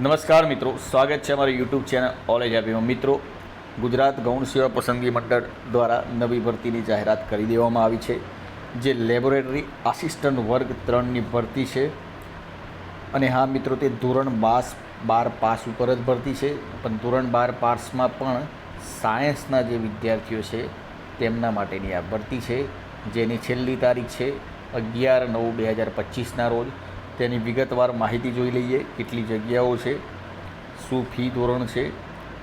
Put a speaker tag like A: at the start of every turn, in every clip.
A: નમસ્કાર મિત્રો, સ્વાગત છે અમારી યુટ્યુબ ચેનલ ઓલેજ આપીમાં મિત્રો, ગુજરાત ગૌણ સેવા પસંદગી મંડળ દ્વારા નવી ભરતીની જાહેરાત કરી દેવામાં આવી છે, જે લેબોરેટરી આસિસ્ટન્ટ વર્ગ ત્રણની ભરતી છે. અને હા મિત્રો, તે ધોરણ બાસ બાર પાસ ઉપર જ ભરતી છે, પણ ધોરણ બાર પાસમાં પણ સાયન્સના જે વિદ્યાર્થીઓ છે, તેમના માટેની આ ભરતી છે, જેની છેલ્લી તારીખ છે અગિયાર નવ બે હજાર પચીસના રોજ. તેની વિગતવાર માહિતી જોઈ લઈએ. કેટલી જગ્યાઓ છે, શું ફી ધોરણ છે,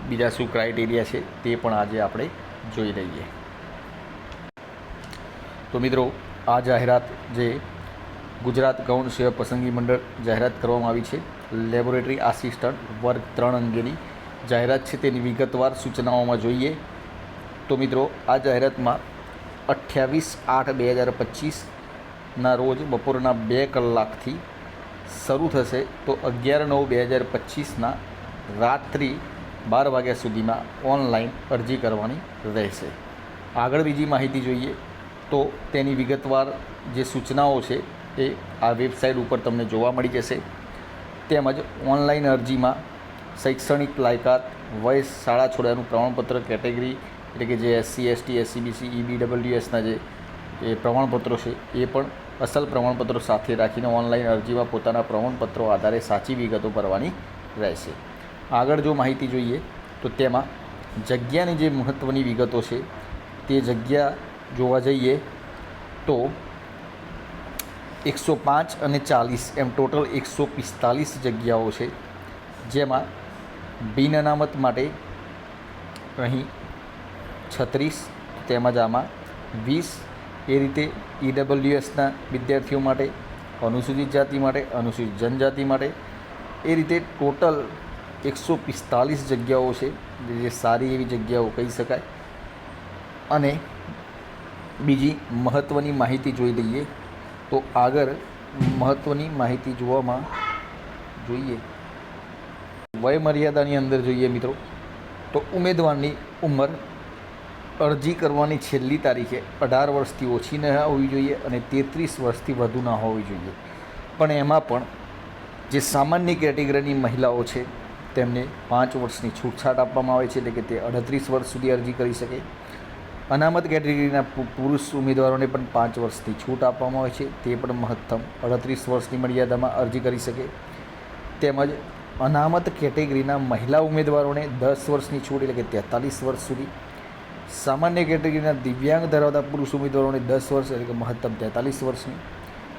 A: બીજા શું ક્રાઇટેરિયા છે, તે પણ આજે આપણે જોઈ લઈએ. તો મિત્રો, આ જાહેરાત જે ગુજરાત ગૌણ સેવા પસંદગી મંડળ જાહેરાત કરવામાં આવી છે, લેબોરેટરી આસિસ્ટન્ટ વર્ગ ત્રણ અંગેની જાહેરાત છે, તેની વિગતવાર સૂચનાઓમાં જોઈએ. તો મિત્રો, આ જાહેરાતમાં અઠ્યાવીસ આઠ બે હજાર પચીસના રોજ બપોરના બે કલાકથી શરૂ થશે તો અગિયાર નવ બે હજાર પચીસના રાત્રિ બાર વાગ્યા સુધીમાં ઓનલાઈન અરજી કરવાની રહેશે. આગળ બીજી માહિતી જોઈએ તો તેની વિગતવાર જે સૂચનાઓ છે એ આ વેબસાઇટ ઉપર તમને જોવા મળી જશે. તેમજ ઓનલાઈન અરજીમાં શૈક્ષણિક લાયકાત વય શાળા છોડ્યાનું પ્રમાણપત્ર, કેટેગરી એટલે કે જે એસસી, એસટી, એસસીબીસી, ઈબીડબલ્યુએસના જે એ પ્રમાણપત્રો છે, એ પણ અસલ પ્રમાણપત્રો સાથે રાખીને ઓનલાઈન અરજીમાં પોતાના પ્રમાણપત્રો આધારે સાચી વિગતો ભરવાની રહેશે. આગળ જો માહિતી જોઈએ, તો તેમાં જગ્યાની જે મહત્ત્વની વિગતો છે, તે જગ્યા જોવા જઈએ તો એકસો પાંચ અને ચાલીસ, એમ ટોટલ એકસો પિસ્તાલીસ જગ્યાઓ છે, જેમાં બિન અનામત માટે અહીં છત્રીસ, તેમજ આમાં વીસ એ રીતે ઈડબલ્યુએસના વિદ્યાર્થીઓ માટે, અનુસૂચિત જાતિ માટે, અનુસૂચિત જનજાતિ માટે, એ રીતે ટોટલ એકસો પિસ્તાલીસ જગ્યાઓ છે, જે સારી એવી જગ્યાઓ કહી શકાય. અને બીજી મહત્ત્વની માહિતી જોઈ લઈએ, તો આગળ મહત્ત્વની માહિતી જોવામાં જોઈએ. વય મર્યાદાની અંદર જોઈએ મિત્રો, તો ઉમેદવારની ઉંમર અરજી કરવાની છેલ્લી તારીખે અઢાર વર્ષથી ઓછી ન હોવી જોઈએ અને તેત્રીસ વર્ષથી વધુ ન હોવી જોઈએ. પણ એમાં પણ જે સામાન્ય કેટેગરીની મહિલાઓ છે, તેમને પાંચ વર્ષની છૂટછાટ આપવામાં આવે છે એટલે કે તે અડત્રીસ વર્ષ સુધી અરજી કરી શકે. અનામત કેટેગરીના પુરુષ ઉમેદવારોને પણ પાંચ વર્ષની છૂટ આપવામાં આવે છે. તે પણ મહત્તમ અડત્રીસ વર્ષની મર્યાદામાં અરજી કરી શકે. તેમજ અનામત કેટેગરીના મહિલા ઉમેદવારોને દસ વર્ષની છૂટ એટલે કે તેતાલીસ વર્ષ સુધી સામાન્ય કેટેગરીના દિવ્યાંગ ધરાવતા પુરુષ ઉમેદવારોને દસ વર્ષ એટલે કે મહત્તમ તેતાલીસ વર્ષની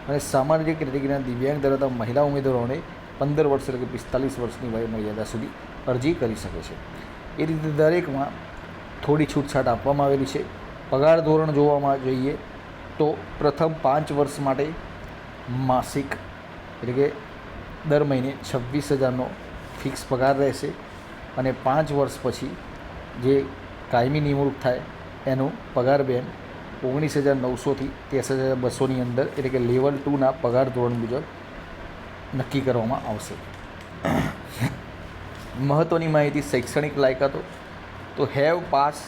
A: અને સામાન્ય કેટેગરીના દિવ્યાંગ ધરાવતા મહિલા ઉમેદવારોને પંદર વર્ષ એટલે કે પિસ્તાલીસ વર્ષની વયમર્યાદા સુધી અરજી કરી શકે છે. એ રીતે દરેકમાં થોડી છૂટછાટ આપવામાં આવેલી છે. પગાર ધોરણ જોવામાં જોઈએ તો પ્રથમ પાંચ વર્ષ માટે માસિક એટલે કે દર મહિને છવ્વીસ હજારનો ફિક્સ પગાર રહેશે અને પાંચ વર્ષ પછી જે કાયમી નિમણૂક થાય એનું પગાર બેન ઓગણીસ હજાર નવસોથી ત્રેસઠ હજાર બસોની અંદર એટલે કે લેવલ ટુના પગાર ધોરણ મુજબ નક્કી કરવામાં આવશે. મહત્ત્વની માહિતી શૈક્ષણિક લાયકાતો. તો have pass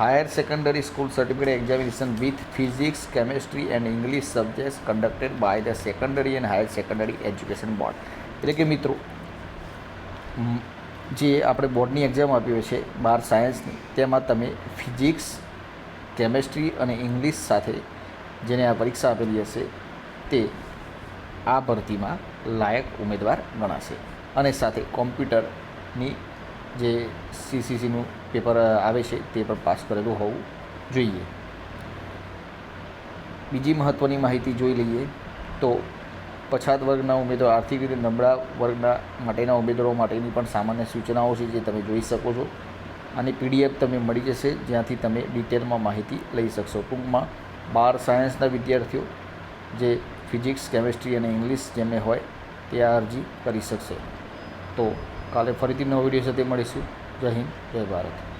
A: higher secondary school certificate examination with physics, chemistry and English subjects conducted by the secondary and higher secondary education board. એટલે કે મિત્રો જે આપણે બોર્ડની એક્ઝામ આપી હોય છે, બાર સાયન્સની તેમાં તમે ફિઝિક્સ કેમેસ્ટ્રી અને ઇંગ્લિશ સાથે જેને આ પરીક્ષા આપેલી હશે, તે આ ભરતીમાં લાયક ઉમેદવાર ગણાશે. અને સાથે કોમ્પ્યુટરની જે સીસીસીનું પેપર આવે છે, તે પણ પાસ કરેલું હોવું જોઈએ. બીજી મહત્ત્વની માહિતી જોઈ લઈએ તો પછાત વર્ગના ઉમેદવાર, આર્થિક રીતે નબળા વર્ગના માટેના ઉમેદવારો માટેની પણ સામાન્ય સૂચનાઓ છે જે તમે જોઈ શકો છો. અને પીડીએફ તમે મળી જશે, જ્યાંથી તમે ડિટેલમાં માહિતી લઈ શકશો. ટૂંકમાં બાર સાયન્સના વિદ્યાર્થીઓ જે ફિઝિક્સ, કેમેસ્ટ્રી અને ઇંગ્લિશ જેમને હોય તે આ અરજી કરી શકશે. તો કાલે ફરીથી નવો વીડિયો સાથે મળીશું. જય હિન્દ, જય ભારત.